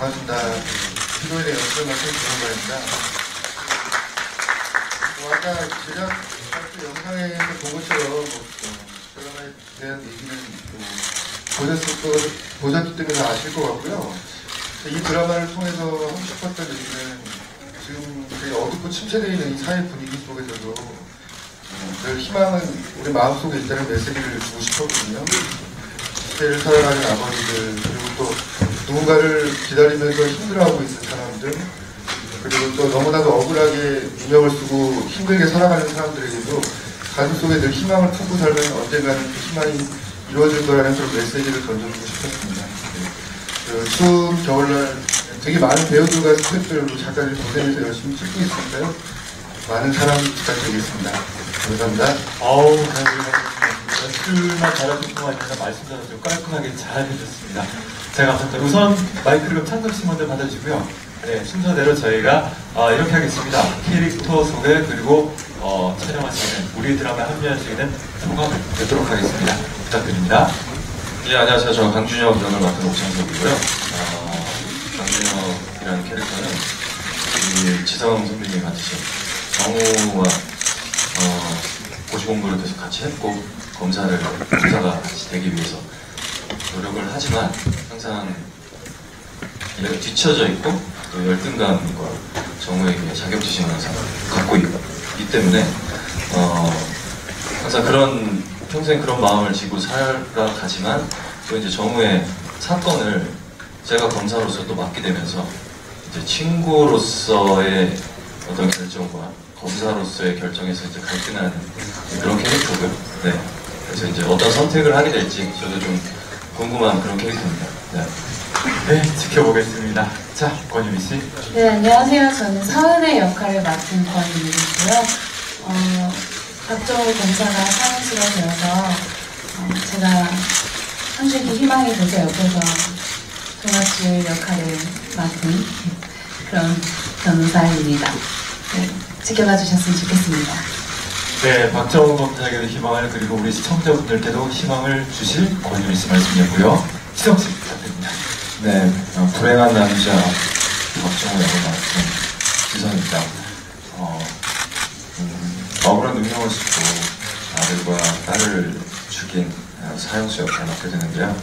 반갑습니다. 대해 연습을 맡은. 뭐 아까 발표 영상에서 본 것처럼 뭐, 어, 드라마에 대한 얘기는 뭐 보셨을 거, 보셨기 때문에 아실 것 같고요. 이 드라마를 통해서 하고 싶었던 얘기는 지금 되게 어둡고 침체되어 있는 이 사회 분위기 속에서도 어, 늘 희망은 우리 마음속에 있다는 메시지를 주고 싶었거든요. 시대를 살아가는 아버지들 그리고 또 누군가를 기다리면서 힘들어하고 있는 사람들 그리고 또 너무나도 억울하게 민영을 쓰고 힘들게 살아가는 사람들에게도 가슴 속에 늘 희망을 품고 살면 언젠가는 그 희망이 이루어질 거라는 그런 메시지를 던져주고 싶었습니다. 네. 그 추운 겨울날 되게 많은 배우들과 스태프들, 작가들 고생해서 열심히 찍고 있으니까요. 많은 사랑 부탁드리겠습니다. 감사합니다. 어우, 감사합니다. 연출만 잘하실 뿐만 아니라 말씀도 좀 깔끔하게 잘 해주셨습니다. 제가 감사합니다. 우선 마이크를 씨 먼저 받아주고요. 네, 순서대로 저희가 어, 이렇게 하겠습니다. 캐릭터 소개 그리고 어, 촬영하시는 우리 드라마에 합류하시는 소감을 듣도록 하겠습니다. 부탁드립니다. 예, 안녕하세요. 저는 강준혁 역을 맡은 옥창석이고요. 어, 강준혁이라는 캐릭터는 이 지성 선배님이 맡으신 정우와 어, 고시 공부를 계속 같이 했고 검사를 검사가 같이 되기 위해서 노력을 하지만 항상 이렇게 뒤처져 있고 또 열등감과 정우에게 자격지심을 항상 갖고 있 기 때문에 어, 항상 그런 평생 그런 마음을 지고 살아가지만 또 이제 정우의 사건을 제가 검사로서 또 맡게 되면서 이제 친구로서의 어떤 결정과 검사로서의 결정에서 이제 갈등하는 그런 캐릭터고요. 네. 그래서 이제 어떤 선택을 하게 될지 저도 좀 궁금한 그런 캐릭터입니다. 네. 네, 지켜보겠습니다. 자, 권유미 씨. 네, 안녕하세요. 저는 서은의 역할을 맡은 권유미고요. 어, 박정우 검사가 사형수가 되어서 어, 제가 한줄기 희망이 돼서 옆에서 동아줄 역할을 맡은 그런 변호사입니다. 네, 지켜봐 주셨으면 좋겠습니다. 네, 박정우 검사에게도 희망을 그리고 우리 시청자분들께도 희망을 주실 권유미 씨 말씀이었고요. 시성 씨. 네, 어, 불행한 남자 박정우 역을 맡은 지성입니다. 어, 음, 억울한 운명을 쓰고 아들과 딸을 죽인 어, 사형수 역할을 맡게 되는데요.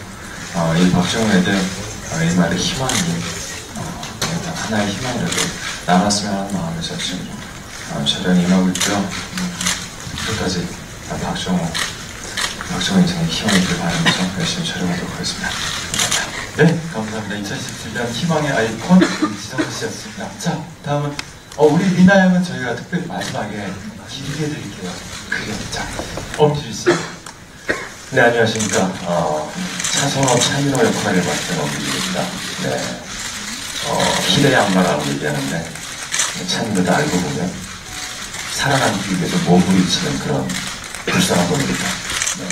어, 이 박정우에게 어, 이 말의 희망이 어, 일단 하나의 희망이라도 남았으면 하는 마음에서 지금 어, 촬영에 임하고. 음, 끝까지 아, 박정우, 박정우 인생에 희망이 있길 바라면서 열심히 촬영하도록 하겠습니다. 네, 감사합니다. 2017년 희망의 아이콘 지성 씨였습니다. 자, 다음은 어, 우리 리나 양은 저희가 특별히 마지막에 길게 드릴게요. 그게 자, 엄지휘 씨. 네, 안녕하십니까. 어, 차선호 차민호 역할을 맡은 엄기입니다. 네. 어, 희대의 악마라고 얘기하는데, 찬이도 알고 보면, 살아남기 위해서 몸부림치는 그런 불쌍한 분입니다. 네.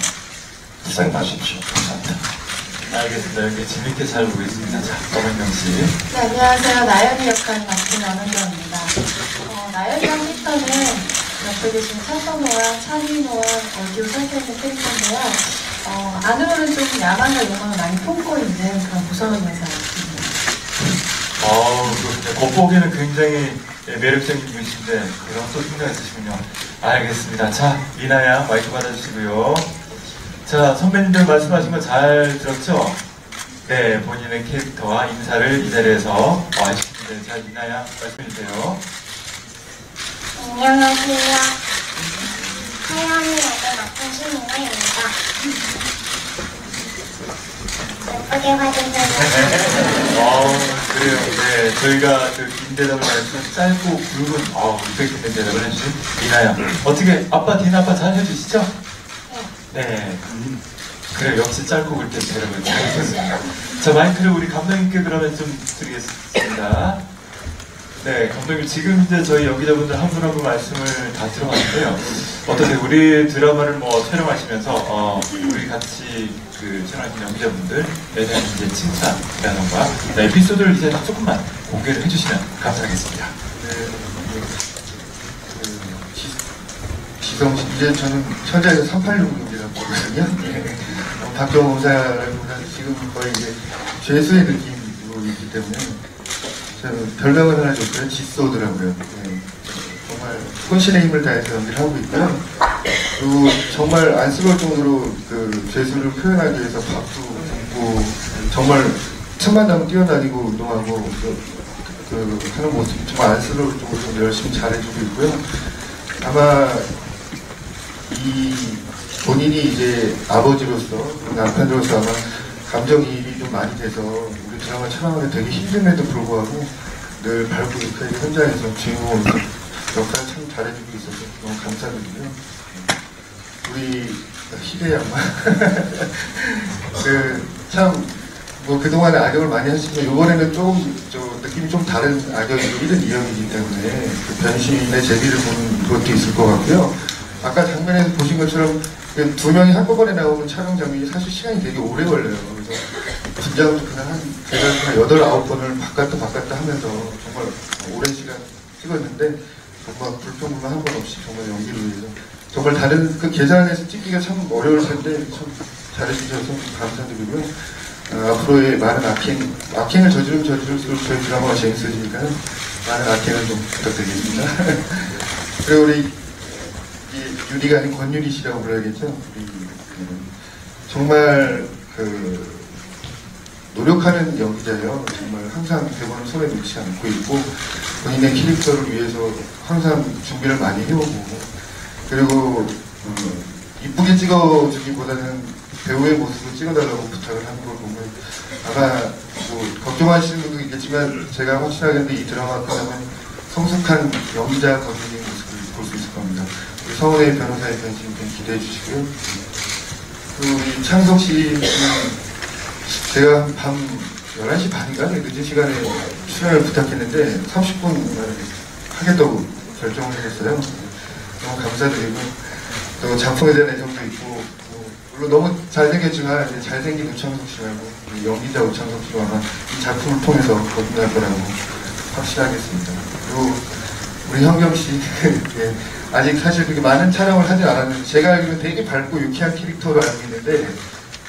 불쌍히 봐주십시오. 감사합니다. 알겠습니다. 여기 재밌게 잘 보겠습니다. 자, 검은경 씨. 네, 안녕하세요. 나연이 역할을 맡은 안은경입니다. 어, 나연이랑 캐릭터는 옆에 계신 차선호와 차민호와 어디오 설계하는 캐릭터인데요. 어, 안으로는 좀 야망과 욕망을 많이 품고 있는 그런 무서운 여자입니다. 어우, 그 겉보기에는 굉장히 예, 매력적인 분이신데 그런 또 생각이 있으시군요. 알겠습니다. 자, 양 마이크 받아주시고요. 자, 선배님들 말씀하신 거 잘 들었죠? 네, 본인의 캐릭터와 인사를 이 자리에서 해주시는데 자, 리나 양 말씀해주세요. 안녕하세요. 하연이 역을 맡은 신민아입니다. 예쁘게 봐주세요. 어, 그래요. 네, 저희가 그긴 대답을 말씀 짧고 굵은 어, 있는 대답을 해주신 양. 어떻게 아빠, 디나 아빠 잘 해주시죠? 네. 그래 역시 짧고 굵게 대답을 잘해주셨습니다. 자, 마이크를 우리 감독님께 그러면 좀 드리겠습니다. 네, 감독님 지금 이제 저희 여기자분들 한 분 한 분 말씀을 다 들어봤는데요. 어떠세요? 우리 드라마를 뭐 촬영하시면서 어, 우리 같이 그 촬영하신 연기자분들에 대한 이제 칭찬이라던가 네, 에피소드를 이제 조금만 공개를 해주시면 감사하겠습니다. 네, 그, 씨, 이제 저는 현장에서 386 보거든요. 네. 박정호 검사라기보다는 지금 거의 이제 죄수의 느낌으로 있기 때문에 저는 별명을 하나 줬어요. 지소더라고요. 네. 정말 혼신의 힘을 다해서 연기를 하고 있고요. 그리고 정말 안쓰러울 정도로 그 죄수를 표현하기 위해서 밥도 굶고 정말 틈만 나면 뛰어다니고 운동하고 그, 그 하는 모습이 정말 안쓰러울 정도로 좀 열심히 잘해주고 있고요. 아마 이 본인이 이제 아버지로서 남편으로서 아마 감정이입이 좀 많이 돼서 우리 드라마 촬영하는 되게 힘듦에도 불구하고 늘 밝고 유쾌하게 현장에서 주인공으로 역할을 참 잘해주고 있어서 너무 감사드리고요. 우리 희대 양마 그참 뭐 그동안에 악역을 많이 하시지만 이번에는 조금 저 느낌이 좀 다른 악역이고 이런 이야기이기 때문에 그 변신의 재미를 보는 것도 있을 것 같고요. 아까 장면에서 보신 것처럼 그 두 명이 한꺼번에 나오는 촬영 장면이 사실 시간이 되게 오래 걸려요. 그래서 긴장도 그냥 한 그냥 여덟 아홉 번을 바깥다 바깥다 하면서 정말 오랜 시간 찍었는데 정말 불평불만 한 번 없이 정말 연기를 위해서 정말 다른 그 계산에서 찍기가 참 어려울 텐데 참 잘해주셔서 감사드리고요. 어, 앞으로의 많은 악행, 악행을 저지르면 저지를수록 저희 드라마가 재밌어지니까 많은 악행을 좀 부탁드리겠습니다. 그리고 우리 이 유리가 아닌 권유리 씨라고 불러야겠죠. 우리 그, 정말 그 노력하는 연기자예요. 정말 항상 대본을 손에 놓지 않고 있고 본인의 캐릭터를 위해서 항상 준비를 많이 해오고 그리고 어, 이쁘게 찍어주기보다는 배우의 모습을 찍어달라고 부탁을 하는 걸 보면 아마 뭐 걱정하시는 분도 있겠지만 제가 확실하게 이 드라마 끝나면 성숙한 연기자 권유리의 모습을 볼 수 있을 겁니다. 우리 서울의 변호사의 변신 좀 기대해 주시고요. 우리 창석 씨는 제가 밤 11시 반인가 늦은 시간에 출연을 부탁했는데 30분 하겠다고 결정을 했어요. 너무 감사드리고 또 작품에 대한 애정도 있고 뭐 물론 너무 잘생겼지만 잘생긴 우창석 씨 말고 연기자 우창석 씨가 아마 이 작품을 통해서 거듭날 거라고 확신하겠습니다. 그리고 우리 현경 씨 예, 아직 사실 그렇게 많은 촬영을 하지 않았는데 제가 알기로는 되게 밝고 유쾌한 캐릭터로 알고 있는데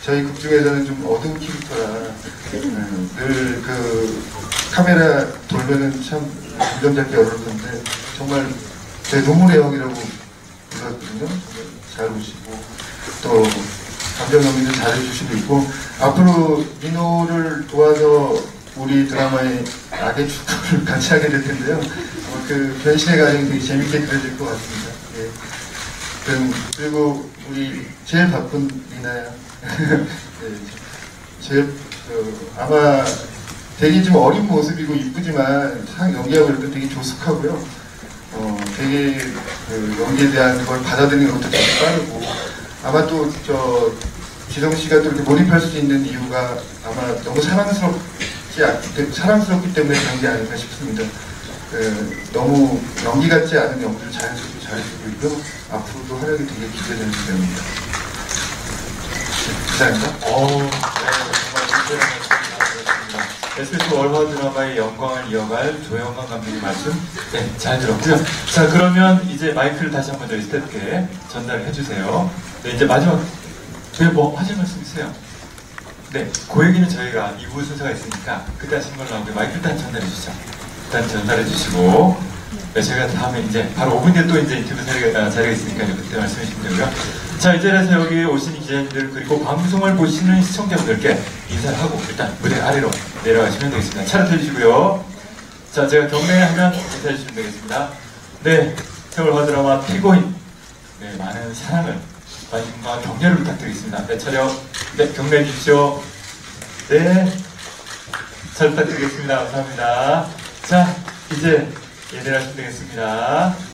저희 극 중에서는 좀 어두운 캐릭터라 늘 그 카메라 돌면은 참 감정 잡기 어렵던데 정말 제 눈물의 영이라고 불렀거든요. 잘 오시고 또 감정 연기도 잘해주시고 있고 앞으로 민호를 도와서 우리 드라마의 악의 축구를 같이 하게 될 텐데요. 어, 그 변신의 과정이 재밌게 그려질 것 같습니다. 예. 그럼, 그리고 우리 제일 바쁜 리나야. 네, 제일 그, 아마 되게 좀 어린 모습이고 이쁘지만 상 연기하고 때 되게 조숙하고요. 어, 되게 그 연기에 대한 걸 받아들이는 것도 되게 빠르고 아마 또 저 지성 씨가 또 이렇게 몰입할 수 있는 이유가 아마 너무 사랑스럽지 않기 때문에 사랑스럽기 때문에 그런 게 아닌가 싶습니다. 그, 너무 연기 같지 않은 연기를 자연스럽게 잘해주고 있고 앞으로도 활약이 되게 기대되는 배우입니다. 네, 감사합니다. 어우, 네, 정말 특별한 말씀이었습니다. SBS 월화 드라마의 영광을 이어갈 조영관 감독님 말씀, 네, 잘 들었고요. 자, 그러면 이제 마이크를 다시 한번 저희 스태프께 전달해 주세요. 네, 이제 마지막, 저희 뭐 하실 말씀 있어요? 네, 그 얘기는 저희가 2부 순서가 있으니까 그때 하신 걸로 하고 마이크 일단 전달해 주시죠. 일단 전달해 주시고, 네, 저희가 다음에 이제 바로 5분 뒤에 또 이제 인터뷰 자리가, 아, 자리가 있으니까 그때 말씀해 주시면 되고요. 자, 이제라서 여기 오신 기자님들 그리고 방송을 보시는 시청자분들께 인사를 하고 일단 무대 아래로 내려가시면 되겠습니다. 차렷해 주시고요. 자, 제가 경례하면 인사해 주시면 되겠습니다. 네, 세월 화드라마 피고인. 네, 많은 사랑을, 관심과 격려를 부탁드리겠습니다. 네, 차렷. 네, 경례해 주십시오. 네. 잘 부탁드리겠습니다. 감사합니다. 자, 이제 예대하시면 되겠습니다.